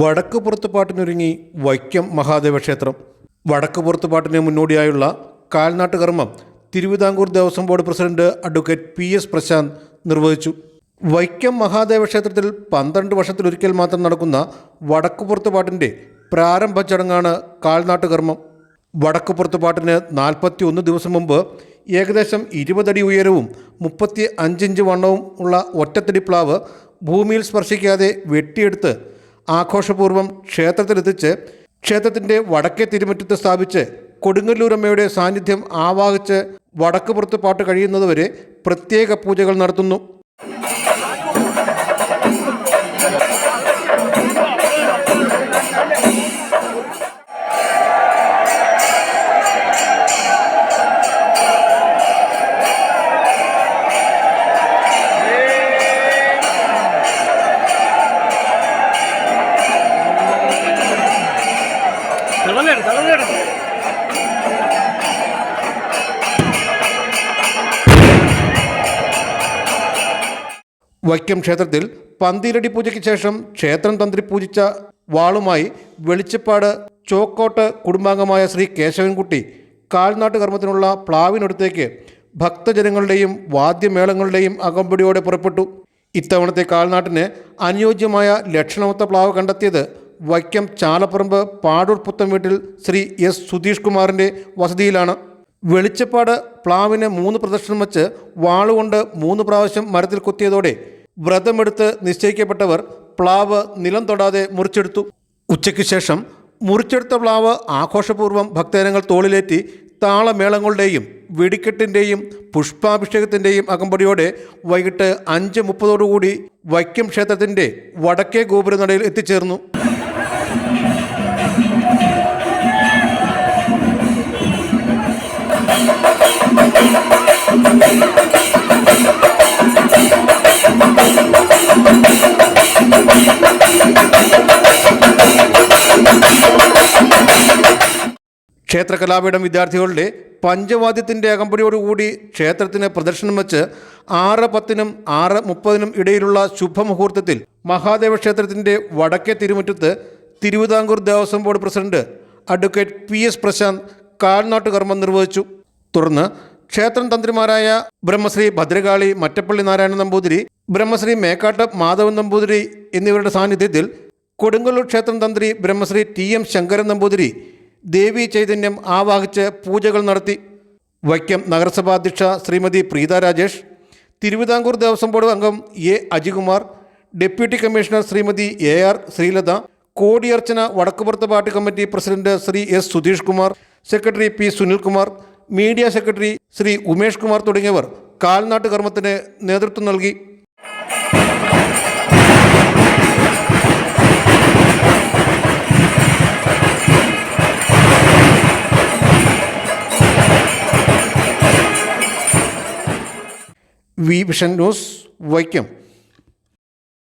വടക്ക് പുറത്തുപാട്ടിനൊരുങ്ങി വൈക്കം മഹാദേവ ക്ഷേത്രം. വടക്ക് പുറത്തുപാട്ടിന് മുന്നോടിയായുള്ള കാൽനാട്ട് കർമ്മം Thiruvithamkoor Devaswom board president advocate P S Prashanth നിർവഹിച്ചു. വൈക്കം മഹാദേവ ക്ഷേത്രത്തിൽ പന്ത്രണ്ട് വർഷത്തിലൊരിക്കൽ മാത്രം നടക്കുന്ന വടക്ക് പുറത്തുപാട്ടിന്റെ പ്രാരംഭ ചടങ്ങാണ് കാൽനാട്ട് കർമ്മം വടക്ക് പുറത്തുപാട്ടിന് നാൽപ്പത്തി ഒന്ന് ദിവസം മുമ്പ് ഏകദേശം ഇരുപതടി ഉയരവും മുപ്പത്തി അഞ്ചിഞ്ച് വണ്ണവും ഉള്ള ഒറ്റത്തടി പ്ലാവ് ഭൂമിയിൽ സ്പർശിക്കാതെ വെട്ടിയെടുത്ത് ആഘോഷപൂർവം ക്ഷേത്രത്തിലെത്തിച്ച് ക്ഷേത്രത്തിന്റെ വടക്കേ തിരുമുറ്റത്ത് സ്ഥാപിച്ച് കൊടുങ്ങല്ലൂരമ്മയുടെ സാന്നിധ്യം ആവാഹിച്ച് വടക്ക് പുറത്ത് പാട്ട് കഴിയുന്നതുവരെ പ്രത്യേക പൂജകൾ നടത്തുന്നു. തളന്നെടു വൈക്കം ക്ഷേത്രത്തിൽ പന്തിരടി പൂജയ്ക്ക് ശേഷം ക്ഷേത്രം തന്ത്രി പൂജിച്ച വാളുമായി വെളിച്ചപ്പാട് ചോക്കോട്ട് കുടുംബാംഗമായ ശ്രീ കേശവൻകുട്ടി കാൽനാട്ട് കർമ്മത്തിനുള്ള പ്ലാവിനടുത്തേക്ക് ഭക്തജനങ്ങളുടെയും വാദ്യമേളങ്ങളുടെയും അകമ്പടിയോടെ പുറപ്പെട്ടു. ഇത്തവണത്തെ കാൽനാട്ടിന് അനുയോജ്യമായ ലക്ഷണമൊത്ത പ്ലാവ് കണ്ടെത്തിയത് വൈക്കം ചാലപ്പറമ്പ് പാടൂർ പുത്തൻ വീട്ടിൽ ശ്രീ എസ് സുധീഷ് കുമാറിന്റെ വസതിയിലാണ്. വെളിച്ചപ്പാട് പ്ലാവിന് മൂന്ന് പ്രദക്ഷിണം വച്ച് വാളുകൊണ്ട് മൂന്ന് പ്രാവശ്യം മരത്തിൽ കുത്തിയതോടെ വ്രതമെടുത്ത് നിശ്ചയിക്കപ്പെട്ടവർ പ്ലാവ് നിലം തൊടാതെ മുറിച്ചെടുത്തു. ഉച്ചയ്ക്ക് ശേഷം മുറിച്ചെടുത്ത പ്ലാവ് ആഘോഷപൂർവം ഭക്തജനങ്ങൾ തോളിലേറ്റി താളമേളങ്ങളുടെയും വെടിക്കെട്ടിന്റെയും പുഷ്പാഭിഷേകത്തിന്റെയും അകമ്പടിയോടെ വൈകിട്ട് അഞ്ച് മുപ്പതോടുകൂടി വൈക്കം ക്ഷേത്രത്തിന്റെ വടക്കേ ഗോപുരനടയിൽ എത്തിച്ചേർന്നു. ക്ഷേത്ര കലാപീഠം വിദ്യാർത്ഥികളുടെ പഞ്ചവാദ്യത്തിന്റെ അകമ്പടിയോടുകൂടി ക്ഷേത്രത്തിന് പ്രദർശനം വെച്ച് ആറ് പത്തിനും ആറ് മുപ്പതിനും ഇടയിലുള്ള ശുഭമുഹൂർത്തത്തിൽ മഹാദേവ ക്ഷേത്രത്തിന്റെ വടക്കേ തിരുമുറ്റത്ത് Thiruvithamkoor Devaswom board president advocate P S Prashanth കാൽനാട്ട് കർമ്മം നിർവഹിച്ചു. തുടർന്ന് ക്ഷേത്രം തന്ത്രിമാരായ ബ്രഹ്മശ്രീ ഭദ്രകാളി മറ്റപ്പള്ളി നാരായണ നമ്പൂതിരി ബ്രഹ്മശ്രീ മേക്കാട്ട് മാധവൻ നമ്പൂതിരി എന്നിവരുടെ സാന്നിധ്യത്തിൽ കൊടുങ്ങല്ലൂർ ക്ഷേത്രം തന്ത്രി ബ്രഹ്മശ്രീ ടി എം ശങ്കരൻ നമ്പൂതിരി ദേവി ചൈതന്യം ആവാഹിച്ച് പൂജകൾ നടത്തി. വൈക്കം നഗരസഭാ അധ്യക്ഷ ശ്രീമതി പ്രീത രാജേഷ് തിരുവിതാംകൂർ ദേവസ്വം ബോർഡ് അംഗം A Ajikumar deputy commissioner Shrimati A R Sreelatha കോടിയർച്ചന വടക്കുപുറത്ത് party committee president Shri S Sudheesh Kumar secretary P Sunilkumar media secretary Shri Umesh Kumar തുടങ്ങിയവർ കാൽനാട്ട് കർമ്മത്തിന് നേതൃത്വം നൽകി. V vision news Vaikom.